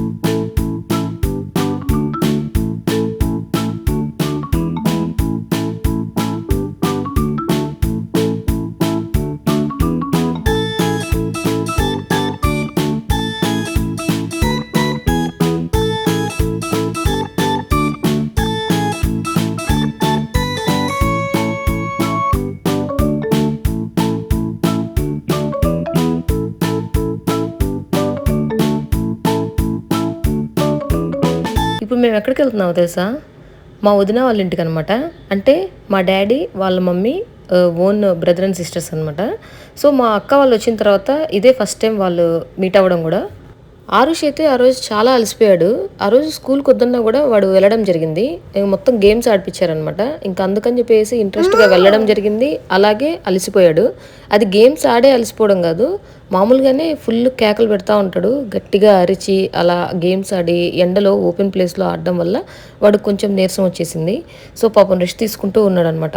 you. ఇప్పుడు మేము ఎక్కడికి వెళ్తున్నామో తెలుసా? మా వదిన వాళ్ళ ఇంటికి అనమాట అంటే మా డాడీ వాళ్ళ mummy own brother and sisters అనమాట సో మా అక్క వాళ్ళు వచ్చిన తర్వాత ఇదే ఫస్ట్ టైం వాళ్ళు మీట్ అవ్వడం కూడా. ఆరుష్ అయితే ఆ రోజు చాలా అలసిపోయాడు. ఆ రోజు స్కూల్కి వద్దన్నా కూడా వాడు వెళ్ళడం జరిగింది. మొత్తం గేమ్స్ ఆడిపించారనమాట ఇంకా అందుకని చెప్పేసి ఇంట్రెస్ట్గా వెళ్ళడం జరిగింది. అలాగే అలసిపోయాడు. అది గేమ్స్ ఆడే అలసిపోవడం కాదు. మామూలుగానే ఫుల్ కేకలు పెడతా ఉంటాడు. గట్టిగా అరిచి అలా గేమ్స్ ఆడి ఎండలో ఓపెన్ ప్లేస్లో ఆడడం వల్ల వాడు కొంచెం నీరసం వచ్చేసింది. సో పాపం రెస్ట్ తీసుకుంటూ ఉన్నాడు అనమాట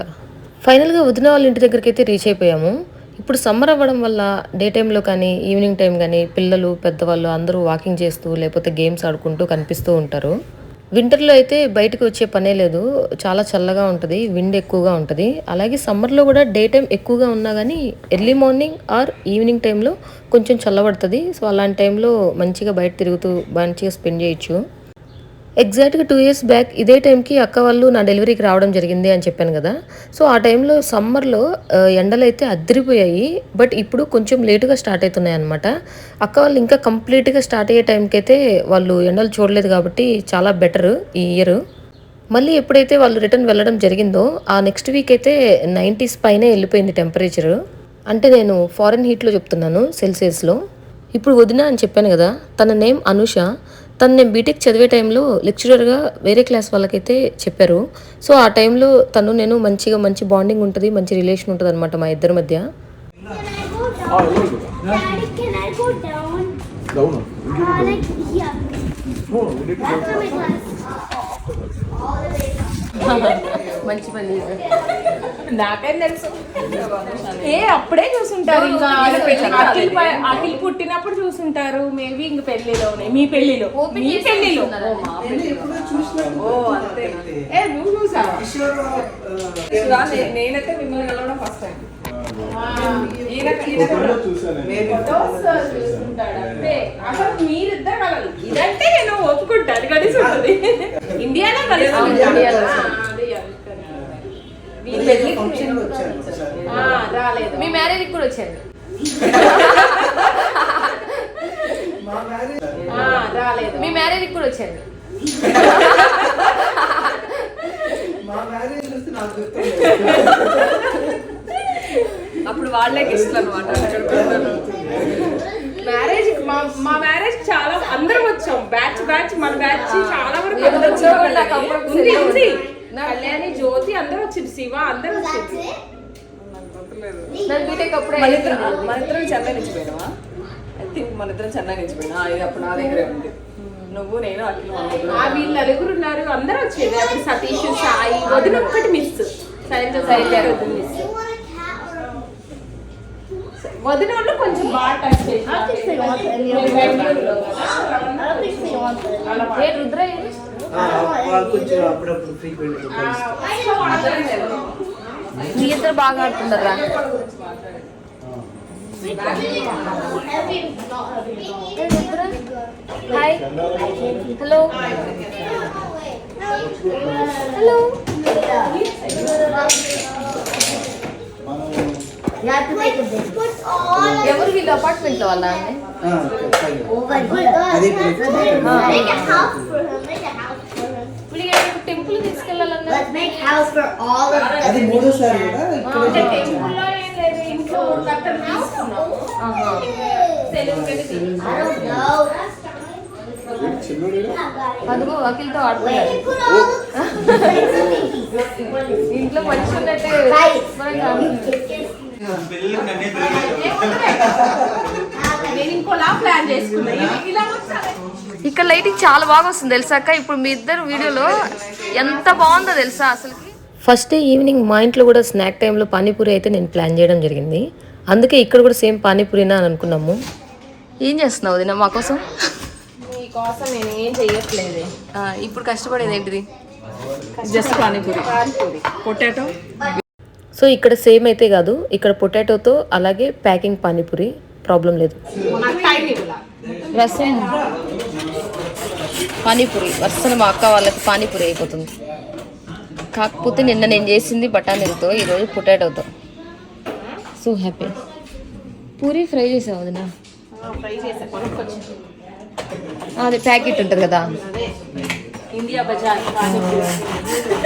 ఫైనల్గా వదిన వాళ్ళ ఇంటి దగ్గరికి అయితే రీచ్ అయిపోయాము. ఇప్పుడు సమ్మర్ అవ్వడం వల్ల డే టైంలో కానీ ఈవినింగ్ టైం కానీ పిల్లలు పెద్దవాళ్ళు అందరూ వాకింగ్ చేస్తూ లేకపోతే గేమ్స్ ఆడుకుంటూ కనిపిస్తూ ఉంటారు. వింటర్లో అయితే బయటకు వచ్చే పనే లేదు. చాలా చల్లగా ఉంటుంది విండ్ ఎక్కువగా ఉంటుంది. అలాగే సమ్మర్లో కూడా డే టైం ఎక్కువగా ఉన్నా కానీ ఎర్లీ మార్నింగ్ ఆర్ ఈవినింగ్ టైంలో కొంచెం చల్లబడుతుంది. సో అలాంటి టైంలో మంచిగా బయట తిరుగుతూ మంచిగా స్పెండ్ చేయొచ్చు. ఎగ్జాక్ట్గా టూ ఇయర్స్ బ్యాక్ ఇదే టైంకి అక్క వాళ్ళు నా డెలివరీకి రావడం జరిగింది అని చెప్పాను కదా. సో ఆ టైంలో సమ్మర్లో ఎండలు అయితే అద్దరిపోయాయి బట్ ఇప్పుడు కొంచెం లేటుగా స్టార్ట్ అవుతున్నాయి అనమాట అక్క వాళ్ళు ఇంకా కంప్లీట్గా స్టార్ట్ అయ్యే టైంకి అయితే వాళ్ళు ఎండలు చూడలేదు కాబట్టి చాలా బెటర్ ఈ ఇయర్ మళ్ళీ ఎప్పుడైతే వాళ్ళు రిటర్న్ వెళ్ళడం జరిగిందో ఆ నెక్స్ట్ వీక్ అయితే నైంటీస్ పైనే వెళ్ళిపోయింది టెంపరేచరు అంటే నేను ఫారెన్ హీట్లో చెప్తున్నాను సెల్సియస్లో ఇప్పుడు వదిన అని చెప్పాను కదా తన నేమ్ అనుష. తను నేను బీటెక్ చదివే టైంలో లెక్చరర్గా వేరే క్లాస్ వాళ్ళకైతే చెప్పారు. సో ఆ టైంలో తను నేను మంచిగా మంచి బాండింగ్ ఉంటుంది మంచి రిలేషన్ ఉంటుంది అనమాట మా ఇద్దరి మధ్య. మంచి పని నాకేం తెలుసు. ఏ అప్పుడే చూసుంటారు. ఇంకా అఖిల్ అఖిల్ పుట్టినప్పుడు చూసుంటారు. మేబీ ఇంక పెళ్ళిలోనే మీ పెళ్ళిలో మీ పెళ్ళిలో ఓ, అంతే. ఏ నువ్వు చూసావా? నేనైతే మిమ్మల్ని కలవడం ఫస్ట్ టైం మీరిద్దరు ఇదంటే నేను ఒప్పుకుంటాను కలిసి ఉంటుంది. ఇండియాలో కలిసి ఉంటుంది. ఆ, అదే అందుకని. మీ పెళ్ళికి నేను- ఆ, రాలేదు. మీ మ్యారేజ్కి కూడా వచ్చాను ఆ, రాలేదు. మీ కూడా వచ్చాను మ్యారేజ్ నాకు గుర్తుంది. అప్పుడు వాళ్ళే గెస్ట్లు అనమాట మ్యారేజ్ మా మా మ్యారేజ్ చాలా అందరం వచ్చాం. బ్యాచ్ బ్యాచ్ మన బ్యాచ్ చాలా వరకు అందరం వచ్చా. నాకు కళ్యాణి జ్యోతి అందరూ వచ్చింది శివ అందరూ వచ్చింది నన్ను బీటెక్ అప్పుడే మన ఇద్దరం మన ఇద్దరం చెన్నై నుంచి పోయినావా? ఐ థింక్ మన ఇద్దరం చెన్నై నుంచి పోయినా. ఇది అప్పుడు నా దగ్గరే ఉంది. నువ్వు నేను అఖిల్ వీళ్ళు నలుగురు ఉన్నారు. అందరూ వచ్చేది అప్పుడు సతీష్ సాయి వదిన ఒక్కటి మిస్ శైలజ శైలజ వదిన మిస్ వదిన వాళ్ళు కొంచెం బాగా టచ్? ఆ, వాళ్ళు కొంచెం అప్పుడప్పుడు ఫ్రీక్వెంట్ మీ ఇద్దరు బాగా ఆడుతున్నారా hi hello hello You have to make a big Put all ఎవరు వీళ్ళు అపార్ట్మెంట్లో వాళ్ళ అండి టెంపుల్ తీసుకెళ్ళాలన్నా Let's make house for all of them. అది మూడోసారి కూడా ఇక్కడే టెంపుల్లో ఏం లేదు ఇంట్లో తీసుకున్నాం. Know. చిన్నోడేనా అదిగో the ఇంట్లో మంచి ఉన్నట్టే Right. మనం కాదు. నేను ఇంకోలా ప్లాన్ చేసుకున్నా. ఇలా ఇక్కడ లైటింగ్ చాలా బాగా వస్తుంది తెలుసా అక్క? ఇప్పుడు మీ ఇద్దరు వీడియోలో ఎంత బాగుందో తెలుసా అసలుకి? ఫస్ట్ డే ఈవినింగ్ మా ఇంట్లో కూడా స్నాక్ టైంలో పానీపూరి అయితే నేను ప్లాన్ చేయడం జరిగింది. అందుకే ఇక్కడ కూడా సేమ్ పానీపూరినా అని అనుకున్నాము. ఏం చేస్తున్నావు వదినా మా కోసం? మీకోసం నేను ఏం చెయ్యట్లేదే. ఇప్పుడు కష్టపడేది ఏంటిది? జస్ట్ పానీపూరి. పొటాటో సో ఇక్కడ సేమ్ అయితే కాదు. ఇక్కడ పొటాటోతో అలాగే ప్యాకింగ్ పానీపూరి. ప్రాబ్లం లేదు. రసం పానీపూరి. వరుసన మా అక్క వాళ్ళకి పానీపూరి అయిపోతుంది. కాకపోతే నిన్న నేను చేసింది బఠానీలతో ఈరోజు పొటాటోతో సో హ్యాపీ. పూరి ఫ్రై చేసావు వదిన? అది ప్యాకెట్ ఉంటుంది కదా. India bazaar.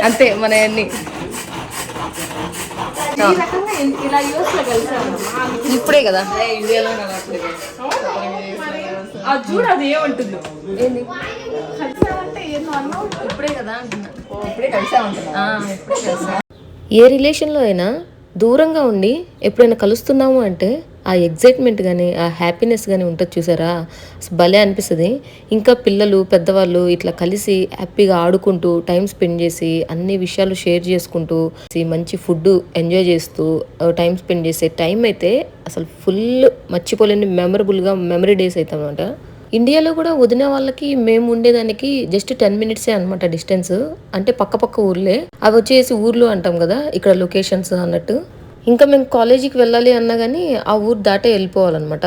అంతే మన అన్ని. ఇప్పుడే కదా? అది చూడు అది ఏమంటుందో. ఏంది? కలిసామంటే ఏందో అన్నావు ఇప్పుడే కదా అంటున్నా. ఇప్పుడే కలిసామంటున్నా ఆ, ఇప్పుడే కలిసా. ఏ రిలేషన్లో అయినా దూరంగా ఉండి ఎప్పుడైనా కలుస్తున్నాము అంటే ఆ ఎగ్జైట్మెంట్ కానీ ఆ హ్యాపీనెస్ కానీ ఉంటుంది చూసారా? భలే అనిపిస్తుంది. ఇంకా పిల్లలు పెద్దవాళ్ళు ఇట్లా కలిసి హ్యాపీగా ఆడుకుంటూ టైం స్పెండ్ చేసి అన్ని విషయాలు షేర్ చేసుకుంటూ మంచి ఫుడ్ ఎంజాయ్ చేస్తూ టైం స్పెండ్ చేసే టైం అయితే అసలు ఫుల్ మర్చిపోలేని మెమరబుల్గా మెమరీ డేస్ అవుతాం అనమాట ఇండియాలో కూడా వదిన వాళ్ళకి మేము ఉండేదానికి జస్ట్ టెన్ మినిట్సే అనమాట డిస్టెన్స్ అంటే పక్క పక్క ఊర్లే. అవి వచ్చేసి ఊర్లు అంటాం కదా ఇక్కడ లొకేషన్స్ అన్నట్టు. ఇంకా మేము కాలేజీకి వెళ్ళాలి అన్నా కానీ ఆ ఊరు దాటే వెళ్ళిపోవాలన్నమాట.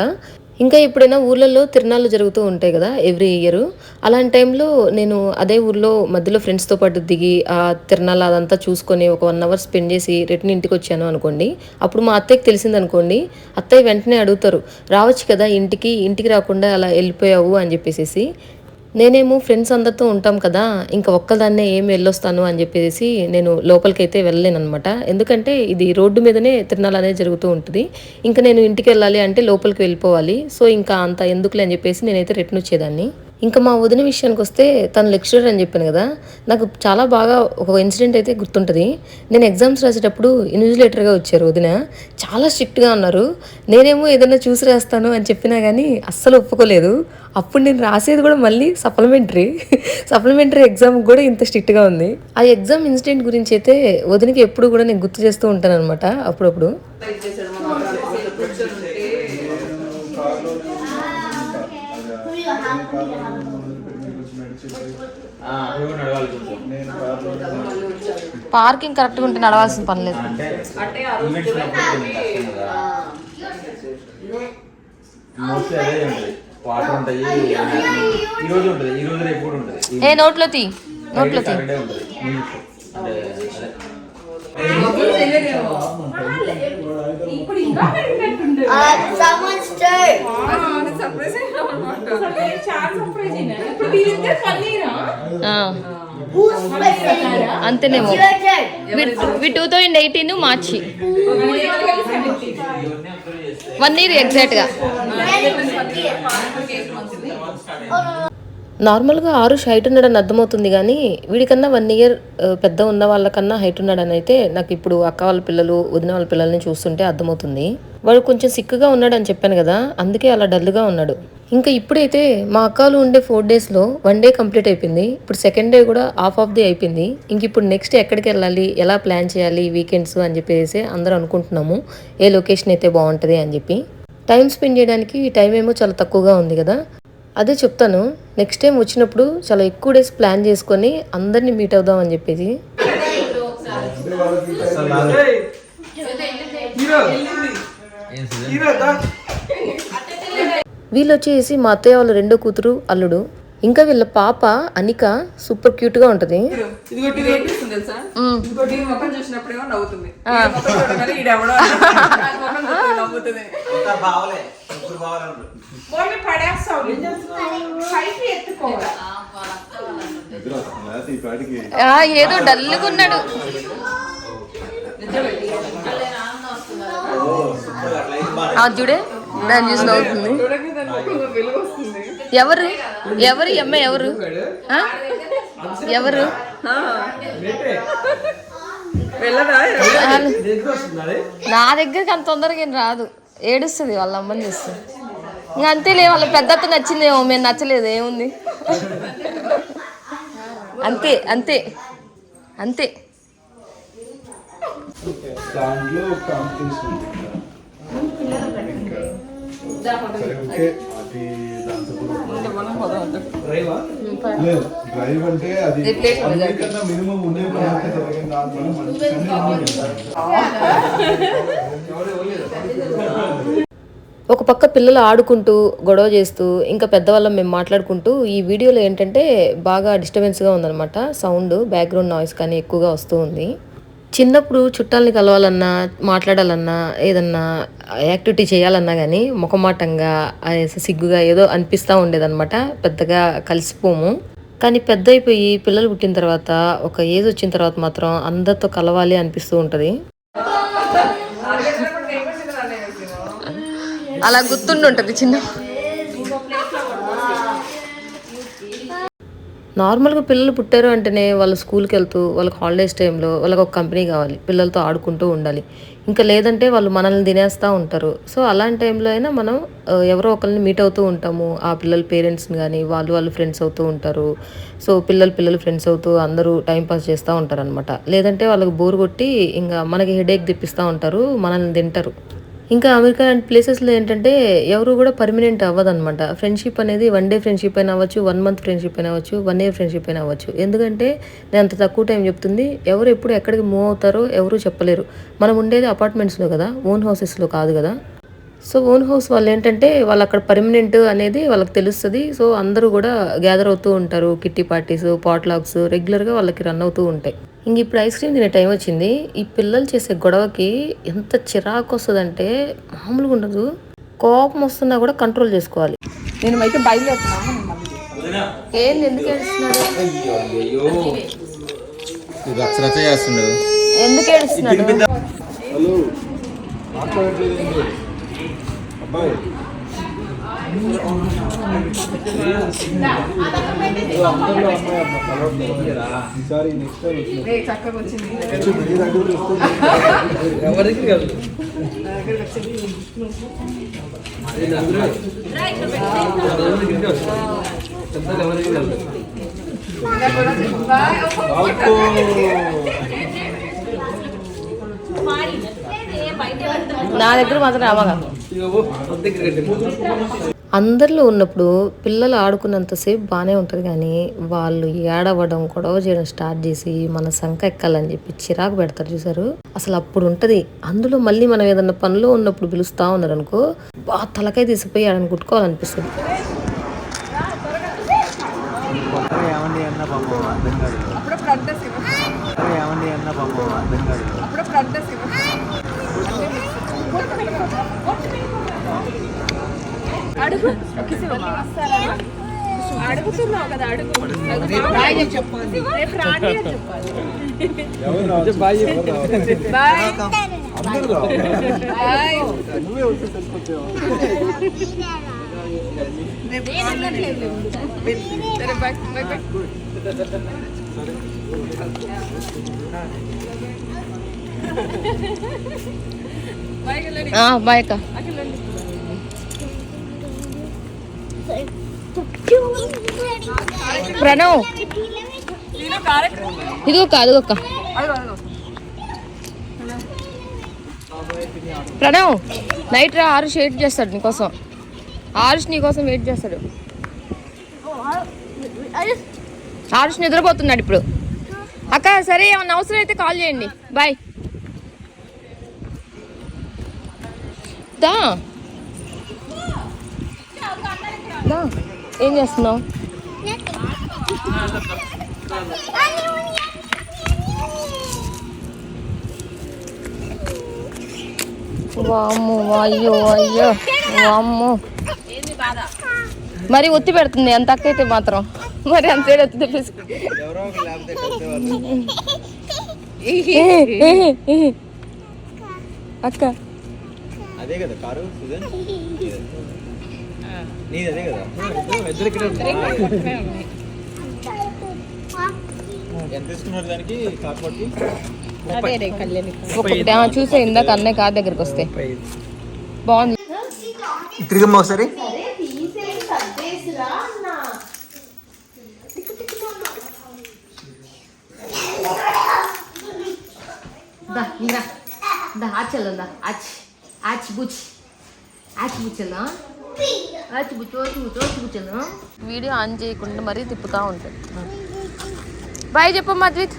ఇంకా ఎప్పుడైనా ఊర్లలో తిరణాలు జరుగుతూ ఉంటాయి కదా ఎవ్రీ ఇయర్. అలాంటి టైంలో నేను అదే ఊర్లో మధ్యలో ఫ్రెండ్స్తో పాటు దిగి ఆ తిరణాలు అదంతా చూసుకొని ఒక వన్ అవర్ స్పెండ్ చేసి రిటర్న్ ఇంటికి వచ్చాను అనుకోండి. అప్పుడు మా అత్తయ్యకి తెలిసింది అనుకోండి అత్తయ్య వెంటనే అడుగుతారు. రావచ్చు కదా ఇంటికి ఇంటికి రాకుండా అలా వెళ్ళిపోయావు అని చెప్పేసి నేనేమో ఫ్రెండ్స్ అందరితో ఉంటాం కదా ఇంకా ఒక్కదాన్నే ఏం వెళ్ళొస్తాను అని చెప్పేసి నేను లోపలికైతే వెళ్ళలేను అనమాట ఎందుకంటే ఇది రోడ్డు మీదనే తిరణాలు అనేది జరుగుతూ ఉంటుంది. ఇంకా నేను ఇంటికి వెళ్ళాలి అంటే లోపలికి వెళ్ళిపోవాలి. సో ఇంకా అంత ఎందుకులే అని చెప్పేసి నేనైతే రిటర్న్ వచ్చేదాన్ని. ఇంకా మా వదిన విషయానికి వస్తే తను లెక్చరర్ అని చెప్పాను కదా నాకు చాలా బాగా ఒక ఇన్సిడెంట్ అయితే గుర్తుంటుంది. నేను ఎగ్జామ్స్ రాసేటప్పుడు ఇన్విజిలేటర్గా వచ్చారు వదిన. చాలా స్ట్రిక్ట్గా ఉన్నారు. నేనేమో ఏదైనా చూసి రాస్తాను అని చెప్పినా కానీ అస్సలు ఒప్పుకోలేదు. అప్పుడు నేను రాసేది కూడా మళ్ళీ సప్లిమెంటరీ సప్లిమెంటరీ ఎగ్జామ్ కూడా ఇంత స్ట్రిక్ట్గా ఉంది. ఆ ఎగ్జామ్ ఇన్సిడెంట్ గురించి అయితే వదినకి ఎప్పుడు కూడా నేను గుర్తు చేస్తూ ఉంటాను అనమాట అప్పుడప్పుడు పార్కింగ్ కరెక్ట్గా ఉంటే నడవాల్సిన పని లేదు. అంటే ఆ రోజు మోస్ట్లీ అదే ఉంటుంది. వాటర్ ఉంటాయి ఈ రోజు ఉంటుంది ఈ రోజు రేపు కూడా ఉంటుంది. ఏ నోట్లో తీ నోట్లో తీ సాటర్డే ఉంటుంది మ్యూజిక్ అంటే అదే ఇప్పుడు ఇంకా. సర్ప్రైజ్ చాలా సర్ప్రైజ్ ఇప్పుడు వీళ్ళిద్దరు? అంతేనేమో two thousand eighteen March one year ఎగ్జాక్ట్గా నార్మల్గా ఆరుష్ హైట్ ఉన్నాడని అర్థమవుతుంది కానీ వీడికన్నా వన్ ఇయర్ పెద్ద ఉన్న వాళ్ళకన్నా హైట్ ఉన్నాడని అయితే నాకు ఇప్పుడు అక్క వాళ్ళ పిల్లలు వదిన వాళ్ళ పిల్లల్ని చూస్తుంటే అర్థమవుతుంది. వాడు కొంచెం సిక్కుగా ఉన్నాడని చెప్పాను కదా అందుకే అలా డల్గా ఉన్నాడు. ఇంకా ఇప్పుడైతే మా అక్కలు ఉండే ఫోర్ డేస్లో వన్ డే కంప్లీట్ అయిపోయింది. ఇప్పుడు సెకండ్ డే కూడా హాఫ్ ఆఫ్ డే అయిపోయింది. ఇంక ఇప్పుడు నెక్స్ట్ ఎక్కడికి వెళ్ళాలి ఎలా ప్లాన్ చేయాలి వీకెండ్స్ అని చెప్పేసి అందరూ అనుకుంటున్నాము. ఏ లొకేషన్ అయితే బాగుంటుంది అని చెప్పి. టైం స్పెండ్ చేయడానికి టైం ఏమో చాలా తక్కువగా ఉంది కదా. అదే చెప్తాను నెక్స్ట్ టైం వచ్చినప్పుడు చాలా ఎక్కువ డేస్ ప్లాన్ చేసుకొని అందరినీ మీట్ అవుదాం అని చెప్పేసి. వీళ్ళు వచ్చేసి మా అత్తయ్య వాళ్ళ రెండో కూతురు అల్లుడు. ఇంకా వీళ్ళ పాప అనిక సూపర్ ఉంటుంది. వస్తుందా ఈ పాటికి ఏదో డల్గా ఉన్నాడు. ఆ, చూడే. దాన్ని చూసి నవ్వుతుంది. ఎవరు? ఎవరు అమ్మాయి? ఎవరు? ఎవరు? నా దగ్గరికి అంత తొందరగా ఏం రాదు. ఏడుస్తుంది వాళ్ళ అమ్మని చూస్తుంది ఇంకా అంతేలే వాళ్ళ పెద్దత్త నచ్చిందేమో మేము నచ్చలేదు ఏముంది? అంతే అంతే అంతే. దాంట్లో ఒకటి డ్రైవ్? అంటే అది అన్నిటికన్నా మినిమం ఉండే ఒక పక్క పిల్లలు ఆడుకుంటూ గొడవ చేస్తూ ఇంకా పెద్దవాళ్ళం మేము మాట్లాడుకుంటూ ఈ వీడియోలో ఏంటంటే బాగా డిస్టర్బెన్స్గా ఉందన్నమాట. సౌండ్ బ్యాక్గ్రౌండ్ నాయిస్ కానీ ఎక్కువగా వస్తూ ఉంది. చిన్నప్పుడు చుట్టాలని కలవాలన్నా మాట్లాడాలన్నా ఏదన్నా యాక్టివిటీ చేయాలన్నా కానీ ముఖమాటంగా సిగ్గుగా ఏదో అనిపిస్తూ ఉండేదన్నమాట. పెద్దగా కలిసిపోము. కానీ పెద్ద అయిపోయి పిల్లలు పుట్టిన తర్వాత ఒక ఏజ్ వచ్చిన తర్వాత మాత్రం అందరితో కలవాలి అనిపిస్తూ ఉంటుంది. అలా గుర్తుండి ఉంటుంది చిన్న నార్మల్గా పిల్లలు పుట్టారు అంటేనే వాళ్ళు స్కూల్కి వెళ్తూ వాళ్ళకి హాలిడేస్ టైంలో వాళ్ళకి ఒక కంపెనీ కావాలి పిల్లలతో ఆడుకుంటూ ఉండాలి. ఇంకా లేదంటే వాళ్ళు మనల్ని తినేస్తూ ఉంటారు. సో అలాంటి టైంలో అయినా మనం ఎవరో ఒకరిని మీట్ అవుతూ ఉంటాము. ఆ పిల్లల పేరెంట్స్ని కానీ వాళ్ళు వాళ్ళు ఫ్రెండ్స్ అవుతూ ఉంటారు. సో పిల్లలు పిల్లలు ఫ్రెండ్స్ అవుతూ అందరూ టైం పాస్ చేస్తూ ఉంటారు అనమాట లేదంటే వాళ్ళకి బోర్ కొట్టి ఇంకా మనకి హెడేక్ తెప్పిస్తూ ఉంటారు మనల్ని తింటారు. ఇంకా అమెరికా లాంటి ప్లేసెస్లో ఏంటంటే ఎవరు కూడా పర్మనెంట్ అవ్వదనమాట ఫ్రెండ్షిప్ అనేది వన్ డే ఫ్రెండ్షిప్ అయినా అవ్వచ్చు వన్ మంత్ ఫ్రెండ్షిప్ అయినా అవ్వచ్చు వన్ ఇయర్ ఫ్రెండ్షిప్ అయినా అవ్వచ్చు. ఎందుకంటే నేను అంత తక్కువ టైం చెప్తుంది ఎవరు ఎప్పుడు ఎక్కడికి మూవ్ అవుతారో ఎవరు చెప్పలేరు. మనం ఉండేది అపార్ట్మెంట్స్లో కదా ఓన్ హౌసెస్లో కాదు కదా. సో ఓన్ హౌస్ వాళ్ళు ఏంటంటే వాళ్ళు అక్కడ పర్మనెంట్ అనేది వాళ్ళకి తెలుస్తుంది. సో అందరూ కూడా గ్యాదర్ అవుతూ ఉంటారు కిట్టి పార్టీస్ పాట్లాగ్స్ రెగ్యులర్గా వాళ్ళకి రన్ అవుతూ ఉంటాయి. ఇంక ఇప్పుడు ఐస్ క్రీమ్ తినే టైం వచ్చింది. ఈ పిల్లలు చేసే గొడవకి ఎంత చిరాకు వస్తుందంటే మామూలుగా ఉండదు. కోపం వస్తున్నా కూడా కంట్రోల్ చేసుకోవాలి. నేను అయితే బయలుదేరుతున్నాను. ఏంది ఏడుస్తున్నాడు? ఎందుకు ఏడుస్తున్నాడు? ఎవరికి కాదు ఎవరికి కాదు నా దగ్గర మాత్రం రామగా అందరిలో ఉన్నప్పుడు పిల్లలు ఆడుకున్నంతసేపు బాగానే ఉంటుంది కానీ వాళ్ళు ఏడవడం గొడవ చేయడం స్టార్ట్ చేసి మన సంఖ ఎక్కాలని చెప్పి చిరాకు పెడతారు చూసారు? అసలు అప్పుడు ఉంటుంది. అందులో మళ్ళీ మనం ఏదన్నా పనిలో ఉన్నప్పుడు పిలుస్తా ఉన్నారు అనుకో బాగా తలకాయ తీసిపోయి ఆడని కుట్టుకోవాలనిపిస్తుంది ఏమండి అన్న పాపం అర్థం కాదు అప్పుడప్పుడు అడ్రస్ ఇవ్వ ఏమండి అన్న పాపం అర్థం కాదు అప్పుడప్పుడు అడ్రస్ ఇవ్వ అడుగు. కిసి ఇవ్వమా? అడుగుతున్నావు కదా అడుగు. బాయ్ చెప్పాలి? బాయ్. సరే అక్క. ప్రణవ్. ఇదిగో కాదు అక్క ప్రణవ్ నైట్ రా ఆరుష్ వెయిట్ చేస్తాడు నీకోసం. ఆరుష్ నీకోసం వెయిట్ చేస్తాడు. ఆరుష్ నిద్రపోతున్నాడు ఇప్పుడు. అక్క సరే ఏమన్నా అవసరం అయితే కాల్ చేయండి. బాయ్. దా. దా ఏం చేస్తున్నావు వామ్మో అయ్యో అయ్యో వామ్మో మరి ఒత్తి పెడుతుంది. ఎంత అక్క అయితే మాత్రం. మరి అంత ఒత్తి అక్క. అదే కదా కారు నీది అదే కదా ఇద్దరు ఇక్కడ ఎంత ఇస్తున్నారు దానికి కాకపోతే? ఒకటి ఆ, చూసే ఇందాక అన్నయ్య కార్ దగ్గరికి వస్తే. బాగుంది. తిరిగమ్మ ఒకసారి. దా ఇంకా దా ఆచల్ దా. ఆచ్. ఆచ్ బుచ్. ఆచ్ బుచ్చలా వీడియో ఆన్ చేయకుండా మరీ తిప్పుతా ఉంటుంది. బాయ్ చెప్పమ్మా అద్విత్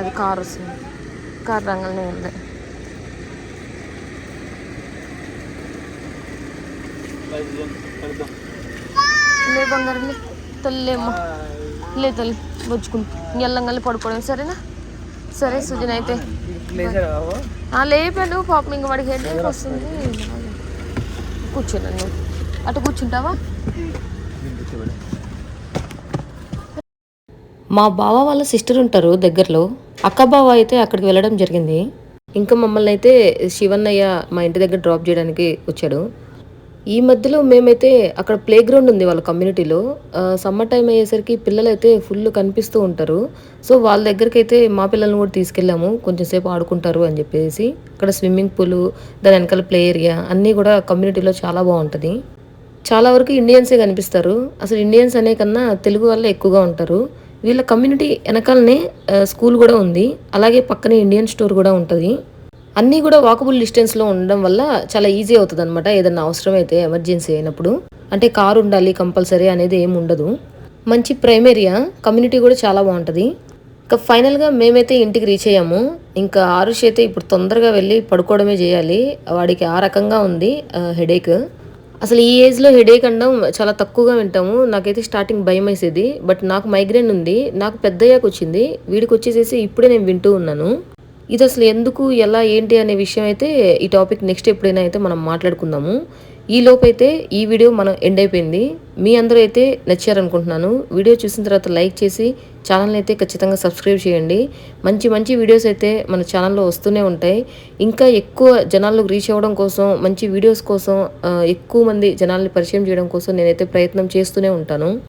అది కార్ వస్తుంది. కార్ రంగులనే ఉంది. లే బంగారం లే తల్లేమ్మా లే తల్లి వచ్చుకుంటు ఎల్లంగల్లి పడుకోవడం సరేనా? సరే సుజన్ అయితే. లేపాను పాపం ఇంక వాడికి హెడ్ వస్తుంది. కూర్చోను అటు కూర్చుంటావా? మా బావ వాళ్ళ సిస్టర్ ఉంటారు దగ్గరలో. అక్క బావ అయితే అక్కడికి వెళ్ళడం జరిగింది. ఇంకా మమ్మల్ని అయితే శివన్నయ్య మా ఇంటి దగ్గర డ్రాప్ చేయడానికి వచ్చాడు. ఈ మధ్యలో మేమైతే అక్కడ ప్లే గ్రౌండ్ ఉంది వాళ్ళ కమ్యూనిటీలో. సమ్మర్ టైం అయ్యేసరికి పిల్లలు అయితే ఫుల్ కనిపిస్తూ ఉంటారు. సో వాళ్ళ దగ్గరికి అయితే మా పిల్లల్ని కూడా తీసుకెళ్ళాము. కొంచెం సేపు ఆడుకుంటారు అని చెప్పేసి. అక్కడ స్విమ్మింగ్ పూల్ దాని వెనకాల ప్లే ఏరియా అన్నీ కూడా కమ్యూనిటీలో చాలా బాగుంటుంది. చాలా వరకు ఇండియన్సే కనిపిస్తారు. అసలు ఇండియన్స్ అనే కన్నా తెలుగు వాళ్ళే ఎక్కువగా ఉంటారు. వీళ్ళ కమ్యూనిటీ వెనకాలనే స్కూల్ కూడా ఉంది. అలాగే పక్కనే ఇండియన్ స్టోర్ కూడా ఉంటుంది. అన్నీ కూడా వాకబుల్ డిస్టెన్స్లో ఉండడం వల్ల చాలా ఈజీ అవుతుంది అనమాట ఏదన్నా అవసరమైతే ఎమర్జెన్సీ అయినప్పుడు. అంటే కారు ఉండాలి కంపల్సరీ అనేది ఏమి ఉండదు. మంచి ప్రైమ్ ఏరియా కమ్యూనిటీ కూడా చాలా బాగుంటుంది. ఇంకా ఫైనల్గా మేమైతే ఇంటికి రీచ్ అయ్యాము. ఇంకా ఆరుష్ అయితే ఇప్పుడు తొందరగా వెళ్ళి పడుకోవడమే చేయాలి. వాడికి ఆ రకంగా ఉంది హెడేక్ అసలు ఈ ఏజ్లో హెడేక్ అనడం చాలా తక్కువగా వింటాము. నాకైతే స్టార్టింగ్ భయం వేసేది. బట్ నాకు మైగ్రేన్ ఉంది. నాకు పెద్దయ్యాక వచ్చింది. వీడికి వచ్చేసేసి ఇప్పుడే నేను వింటూ ఉన్నాను. ఇది అసలు ఎందుకు ఎలా ఏంటి అనే విషయం అయితే ఈ టాపిక్ నెక్స్ట్ ఎప్పుడైనా అయితే మనం మాట్లాడుకుందాము. ఈ లోపైతే ఈ వీడియో మనం ఎండ్ అయిపోయింది. మీ అందరూ అయితే నచ్చారనుకుంటున్నాను. వీడియో చూసిన తర్వాత లైక్ చేసి ఛానల్ని అయితే ఖచ్చితంగా సబ్స్క్రైబ్ చేయండి. మంచి మంచి వీడియోస్ అయితే మన ఛానల్లో వస్తూనే ఉంటాయి. ఇంకా ఎక్కువ జనాల్లోకి రీచ్ అవ్వడం కోసం మంచి వీడియోస్ కోసం ఎక్కువ మంది జనాల్ని పరిచయం చేయడం కోసం నేనైతే ప్రయత్నం చేస్తూనే ఉంటాను.